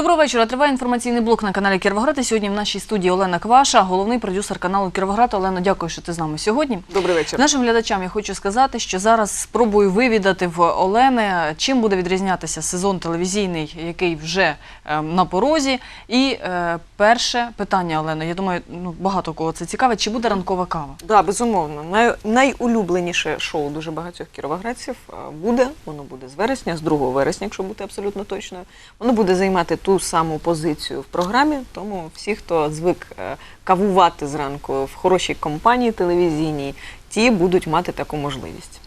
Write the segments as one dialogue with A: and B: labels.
A: Доброго вечора. Триває інформаційний блок на каналі Кіровоград. І сьогодні в нашій студії Олена Кваша, головний продюсер каналу Кіровоград. Олено, дякую, що ти з нами сьогодні.
B: Добрий вечір.
A: Нашим глядачам я хочу сказати, що зараз спробую вивідати в Олени, чим буде відрізнятися сезон телевізійний, який вже е, на порозі. І е, перше питання, Олено, я думаю, ну багато кого це цікавить. Чи буде ранкова кава?
B: Да, безумовно. Най, найулюбленіше шоу дуже багатьох кіровоградців е, буде. Воно буде з вересня, з 2 вересня, якщо бути абсолютно точною. Воно буде займати ту саму позицію в програмі. Тому всі, хто звик е, кавувати зранку в хорошій компанії телевізійній, ті будуть мати таку можливість.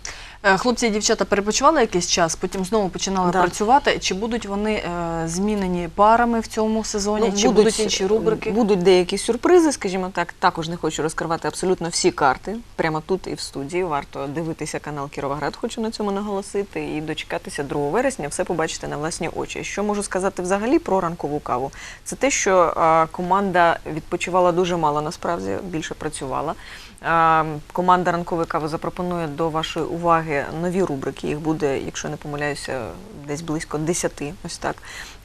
A: Е, Хлопці і дівчата перепочивали якийсь час, потім знову починали
B: Да.
A: працювати. Чи будуть вони е, змінені парами в цьому сезоні, чи будуть, інші рубрики?
B: Будуть деякі сюрпризи, скажімо так. Також не хочу розкривати абсолютно всі карти. Прямо тут і в студії. Варто дивитися канал Кіровоград, хочу на цьому наголосити, і дочекатися 2 вересня, все побачити на власні очі. Що можу сказати взагалі про ранкову каву? Це те, що а, команда відпочивала дуже мало, насправді більше працювала. А, Команда ранкової кави запропонує до вашої уваги нові рубрики. Їх буде, якщо не помиляюся, десь близько 10, ось так.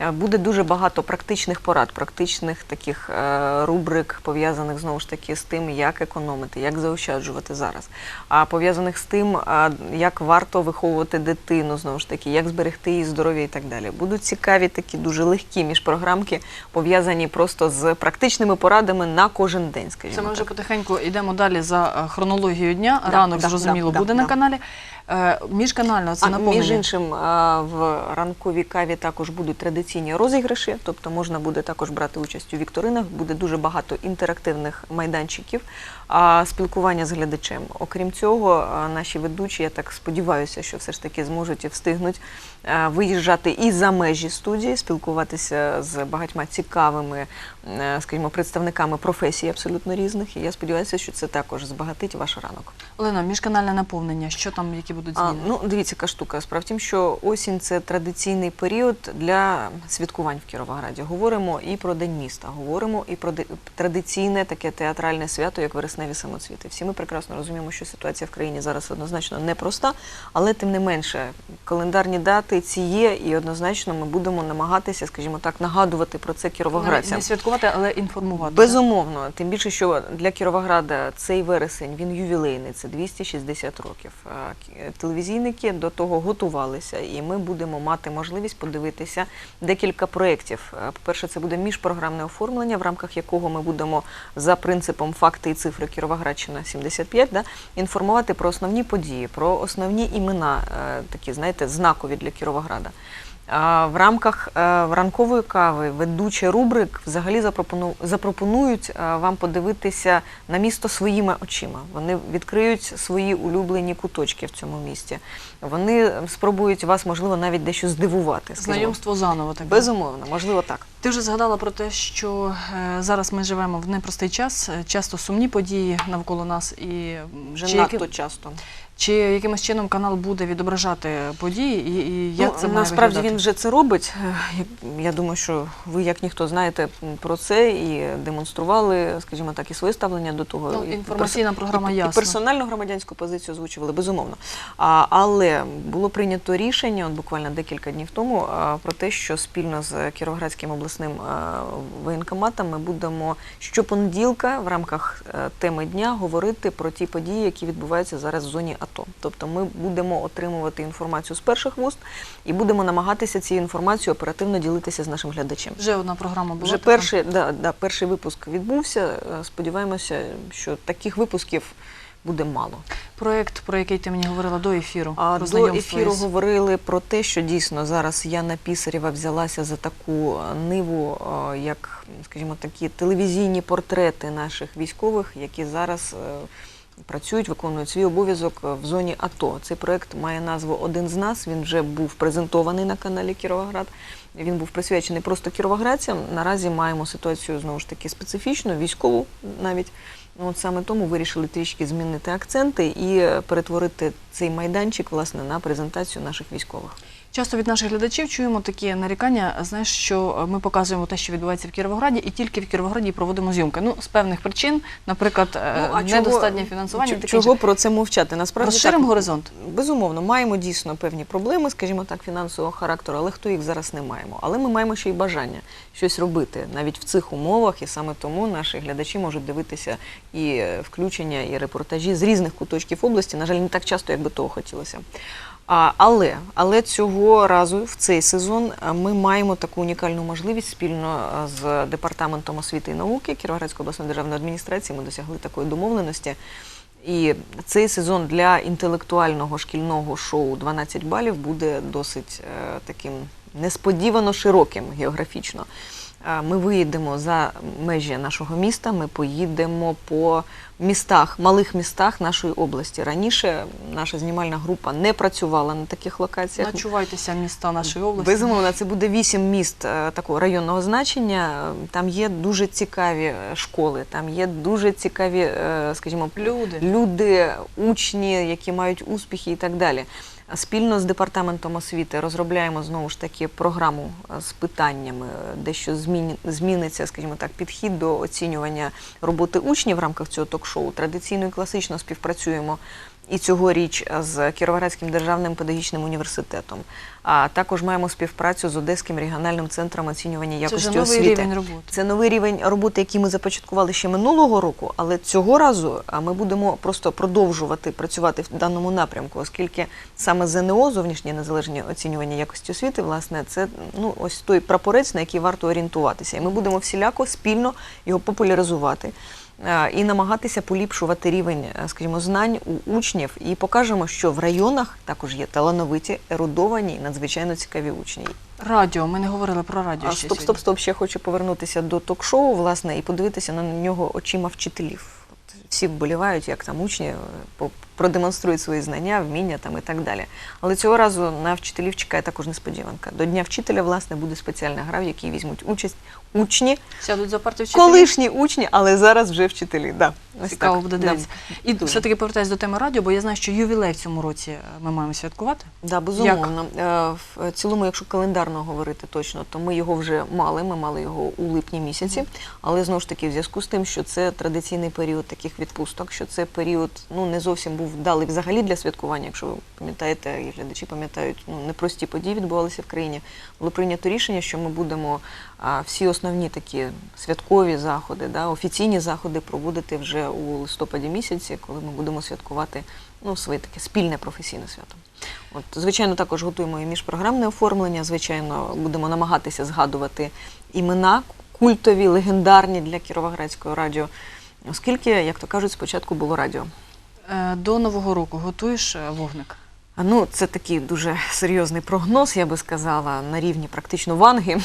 B: Е, Буде дуже багато практичних порад, практичних таких е, рубрик, пов'язаних знову ж таки з тим, як економити, як заощаджувати зараз. А пов'язаних з тим, як варто виховувати дитину, знову ж таки, як зберегти її здоров'я і так далі. Будуть цікаві такі дуже легкі міжпрограмки, пов'язані просто з практичними порадами на кожен день. Скажімо
A: Це ми вже
B: так.
A: потихеньку йдемо далі за е, хронологією дня.
B: Да,
A: Ранок,
B: да,
A: зрозуміло,
B: да,
A: буде
B: да,
A: на
B: да.
A: каналі. Е, Міжканально це
B: А,
A: наповнення.
B: між іншим, в ранковій каві також будуть традиційні розіграші, тобто можна буде також брати участь у вікторинах. Буде дуже багато інтерактивних майданчиків, спілкування з глядачем. Окрім цього, наші ведучі, я так сподіваюся, що все ж таки зможуть і встигнуть виїжджати і за межі студії, спілкуватися з багатьма цікавими, е, скажімо, представниками професій абсолютно різних. І я сподіваюся, що це також збагатить ваш ранок.
A: Олена, міжканальне наповнення. Що там, які будуть
B: А,
A: зміни?
B: ну, дивіться, яка штука. Справа в тім, що осінь це традиційний період для святкувань в Кіровограді. Говоримо і про День міста, говоримо і про традиційне таке театральне свято, як вересневі самоцвіти. Всі ми прекрасно розуміємо, що ситуація в країні зараз однозначно непроста, але тим не менше, календарні дати ці є, і однозначно ми будемо намагатися, скажімо так, нагадувати про це кіровоградцям.
A: не святкувати, але інформувати.
B: Безумовно, тим більше, що для Кіровограда цей вересень він ювілейний, це 260 років. Телевізійники до того готувалися, і ми будемо мати можливість подивитися декілька проєктів. Е, По-перше, це буде міжпрограмне оформлення, в рамках якого ми будемо за принципом факти і цифри Кіровоградщина 75 да, інформувати про основні події, про основні імена, е, такі, знаєте, знакові для Кіровограда. В рамках е, ранкової кави ведучі рубрик взагалі запропону- запропонують е, вам подивитися на місто своїми очима. Вони відкриють свої улюблені куточки в цьому місті. Вони спробують вас, можливо, навіть дещо здивувати. скажімо.
A: Знайомство заново так.
B: Безумовно, можливо, так.
A: Ти вже згадала про те, що е, зараз ми живемо в непростий час, часто сумні події навколо нас, і
B: Вже
A: чи,
B: надто часто.
A: Чи якимось чином канал буде відображати події, і, і як
B: ну,
A: це має
B: насправді
A: виглядати?
B: він вже це робить. Е, Я думаю, що ви, як ніхто, знаєте про це і демонстрували, скажімо так, і своє ставлення до того.
A: Ну,
B: і
A: інформаційна програма
B: і,
A: ясна.
B: І персональну громадянську позицію озвучували, безумовно. А, але було прийнято рішення, от буквально декілька днів тому, а, про те, що спільно з Кіровоградським обласним а, воєнкоматом ми будемо щопонеділка в рамках е, теми дня говорити про ті події, які відбуваються зараз в зоні АТО. Тобто ми будемо отримувати інформацію з перших вуст і будемо намагатися цією інформацією оперативно ділитися з нашим глядачем.
A: Вже одна програма була.
B: Вже перший, да, да, перший випуск відбувся. Е, Сподіваємося, що таких випусків буде мало.
A: проєкт, про який ти мені говорила до ефіру.
B: А до ефіру
A: із-
B: говорили про те, що дійсно зараз Яна Пісарєва взялася за таку е, ниву, е, як, скажімо, такі телевізійні портрети наших військових, які зараз. Працюють, виконують свій обов'язок е, в зоні АТО. Цей проект має назву Один з нас. Він вже був презентований на каналі Кіровоград. Він був присвячений просто кіровоградцям. Наразі маємо ситуацію знову ж таки специфічну, військову навіть. Ну, От саме тому вирішили трішки змінити акценти і е, перетворити цей майданчик власне на презентацію наших військових.
A: Часто від наших глядачів чуємо такі нарікання, знаєш, що ми показуємо те, що відбувається в Кіровограді, і тільки в Кіровограді проводимо зйомки. Ну, з певних причин, наприклад, е, недостатнє фінансування.
B: чого, чого про це мовчати? Насправді
A: Розширимо
B: так,
A: горизонт.
B: Безумовно, маємо дійсно певні проблеми, скажімо так, фінансового характеру, але хто їх зараз не маємо. Але ми маємо ще й бажання щось робити навіть в цих умовах, і саме тому наші глядачі можуть дивитися і е, включення, і репортажі з різних куточків області. На жаль, не так часто, як би того хотілося. Але, але цього разу в цей сезон ми маємо таку унікальну можливість спільно з департаментом освіти і науки Кіровоградської обласної державної адміністрації. Ми досягли такої домовленості. І цей сезон для інтелектуального шкільного шоу 12 балів буде досить е, таким несподівано широким географічно. Ми виїдемо за межі нашого міста, ми поїдемо по містах, малих містах нашої області. Раніше наша знімальна група не працювала на таких локаціях.
A: Начувайтеся міста нашої області.
B: Безумовно, це буде вісім міст е, такого районного значення. Там є дуже цікаві школи, там є дуже цікаві, е, скажімо,
A: Люди.
B: люди, учні, які мають успіхи і так далі. Спільно з департаментом освіти розробляємо знову ж таки програму е, з питаннями, де дещо зміні- зміниться, скажімо так, підхід до оцінювання роботи учнів в рамках цього ток-шоу. Традиційно і класично співпрацюємо і цьогоріч з Кіровоградським державним педагогічним університетом. А також маємо співпрацю з Одеським регіональним центром оцінювання
A: Це
B: якості
A: вже новий
B: освіти.
A: рівень роботи.
B: Це новий рівень роботи, який ми започаткували ще минулого року, але цього разу ми будемо просто продовжувати працювати в даному напрямку, оскільки саме ЗНО, зовнішнє незалежне оцінювання якості освіти, власне, це ну ось той прапорець, на який варто орієнтуватися. І ми будемо всіляко спільно його популяризувати. А, І намагатися поліпшувати рівень, а, скажімо, знань у учнів, і покажемо, що в районах також є талановиті, ерудовані і надзвичайно цікаві учні.
A: Радіо. Ми не говорили про радіо.
B: А,
A: ще
B: стоп,
A: сьогодні.
B: стоп, стоп. Ще хочу повернутися до ток-шоу, власне, і подивитися на нього очима вчителів. Всі вболівають, як там учні е, продемонструють свої знання, вміння там і так далі. Але цього разу на вчителів чекає також несподіванка. До Дня вчителя, власне, буде спеціальна гра, в якій візьмуть участь учні,
A: Сядуть за парти вчителі.
B: колишні учні, але зараз вже вчителі. Да, ось
A: Цікаво
B: так.
A: буде
B: Да.
A: І
B: Дуже.
A: все-таки повертаюся до теми радіо, бо я знаю, що ювілей в цьому році е, ми маємо святкувати.
B: Да, безумовно. Е, В цілому, якщо календарно говорити точно, то ми його вже мали. Ми мали його у липні місяці. Але знову ж таки, в зв'язку з тим, що це традиційний період таких відпусток, що це період ну не зовсім був вдалий взагалі для святкування. Якщо ви пам'ятаєте, і глядачі пам'ятають, ну непрості події відбувалися в країні. Було прийнято рішення, що ми будемо а, всі основні такі святкові заходи, да, офіційні заходи проводити вже у листопаді місяці, коли ми будемо святкувати ну, своє таке спільне професійне свято. От, звичайно, також готуємо і міжпрограмне оформлення. Звичайно, будемо намагатися згадувати імена культові, легендарні для Кіровоградського радіо, оскільки, як то кажуть, спочатку було радіо.
A: Е, До Нового року готуєш е, вогник.
B: Ну, це такий дуже серйозний прогноз, я би сказала, на рівні практично ванги.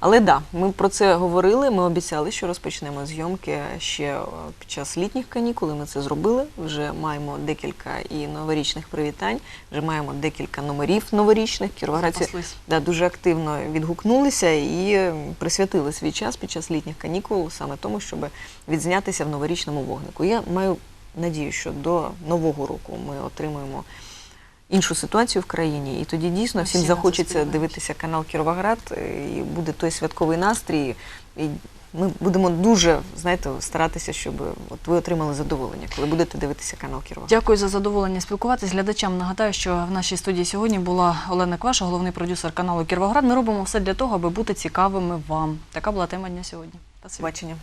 B: Але да, ми про це говорили. Ми обіцяли, що розпочнемо зйомки ще е, під час літніх канікул. і Ми це зробили. Вже маємо декілька і новорічних привітань, вже маємо декілька номерів новорічних. Кіровоградці да, дуже активно відгукнулися і присвятили свій час під час літніх канікул саме тому, щоб відзнятися в новорічному вогнику. Я маю надію, що до нового року ми отримаємо іншу ситуацію в країні, і тоді дійсно всім
A: Всі
B: захочеться дивитися канал Кіровоград, і буде той святковий настрій. І ми будемо дуже знаєте, старатися, щоб от ви отримали задоволення, коли будете дивитися канал Кіровоград.
A: Дякую за задоволення спілкуватись. Глядачам нагадаю, що в нашій студії сьогодні була Олена Кваша, головний продюсер каналу Кіровоград. Ми робимо все для того, аби бути цікавими вам. Така була тема дня сьогодні. Спасибі.
B: Бачення.